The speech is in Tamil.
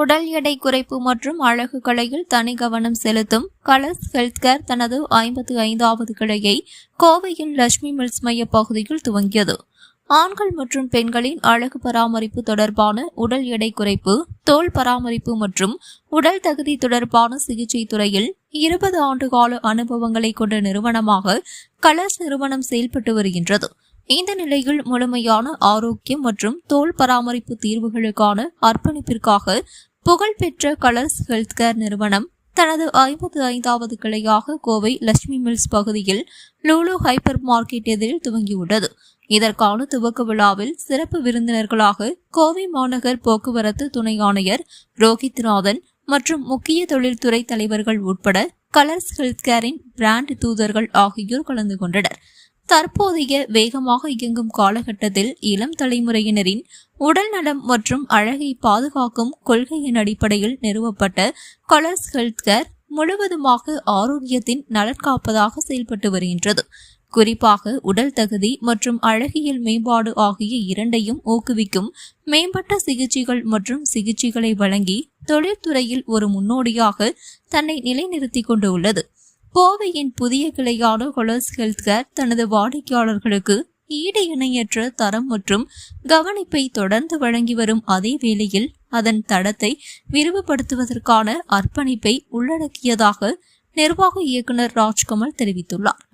உடல் எடை குறைப்பு மற்றும் அழகு கலையில் தனி கவனம் செலுத்தும் கலர்ஸ் ஹெல்த் கேர் தனது ஐம்பத்தி ஐந்தாவது கிளையை கோவையில் லட்சுமி மில்ஸ் மைய பகுதியில் துவங்கியது. ஆண்கள் மற்றும் பெண்களின் அழகு பராமரிப்பு தொடர்பான உடல் எடை குறைப்பு தோல் பராமரிப்பு மற்றும் உடல் தகுதி தொடர்பான சிகிச்சை துறையில் இருபது ஆண்டுகால அனுபவங்களை கொண்ட நிறுவனமாக கலர்ஸ் நிறுவனம் செயல்பட்டு வருகின்றது. இந்த நிலையில் முழுமையான ஆரோக்கியம் மற்றும் தோல் பராமரிப்பு தீர்வுகளுக்கான அர்ப்பணிப்பிற்காக புகழ்பெற்ற கலர்ஸ் ஹெல்த் கேர் நிறுவனம் தனது ஐம்பத்து ஐந்தாவது கிளையாக கோவை லட்சுமி மில்ஸ் பகுதியில் லூலு ஹைப்பர் மார்க்கெட் எதிரில் துவங்கியுள்ளது. இதற்கான துவக்க விழாவில் சிறப்பு விருந்தினர்களாக கோவை மாநகர் போக்குவரத்து துணை ஆணையர் ரோஹித்நாதன் மற்றும் முக்கிய தொழில்துறை தலைவர்கள் உட்பட கலர்ஸ் ஹெல்த் கேரின் பிராண்ட் தூதர்கள் ஆகியோர் கலந்து கொண்டனர். தற்போதைய வேகமாக இயங்கும் காலகட்டத்தில் இளம் தலைமுறையினரின் உடல் நலம் மற்றும் அழகை பாதுகாக்கும் கொள்கையின் அடிப்படையில் நிறுவப்பட்ட கலர்ஸ் ஹெல்த் கேர் முழுவதுமாக ஆரோக்கியத்தின் நலன் காப்பதாக செயல்பட்டு வருகின்றது. குறிப்பாக உடல் தகுதி மற்றும் அழகியல் மேம்பாடு ஆகிய இரண்டையும் ஊக்குவிக்கும் மேம்பட்ட சிகிச்சைகள் மற்றும் சிகிச்சைகளை வழங்கி தொழில்துறையில் ஒரு முன்னோடியாக தன்னை நிலைநிறுத்திக் கொண்டு உள்ளது கோவையின் புதிய கிளையான ஹொலஸ் ஹெல்த் கேர் தனது வாடிக்கையாளர்களுக்கு ஈடு இணையற்ற தரம் மற்றும் கவனிப்பை தொடர்ந்து வழங்கி வரும் அதே வேளையில் அதன் தடத்தை விரிவுபடுத்துவதற்கான அர்ப்பணிப்பை உள்ளடக்கியதாக நிர்வாக இயக்குனர் ராஜ்கமல் தெரிவித்துள்ளார்.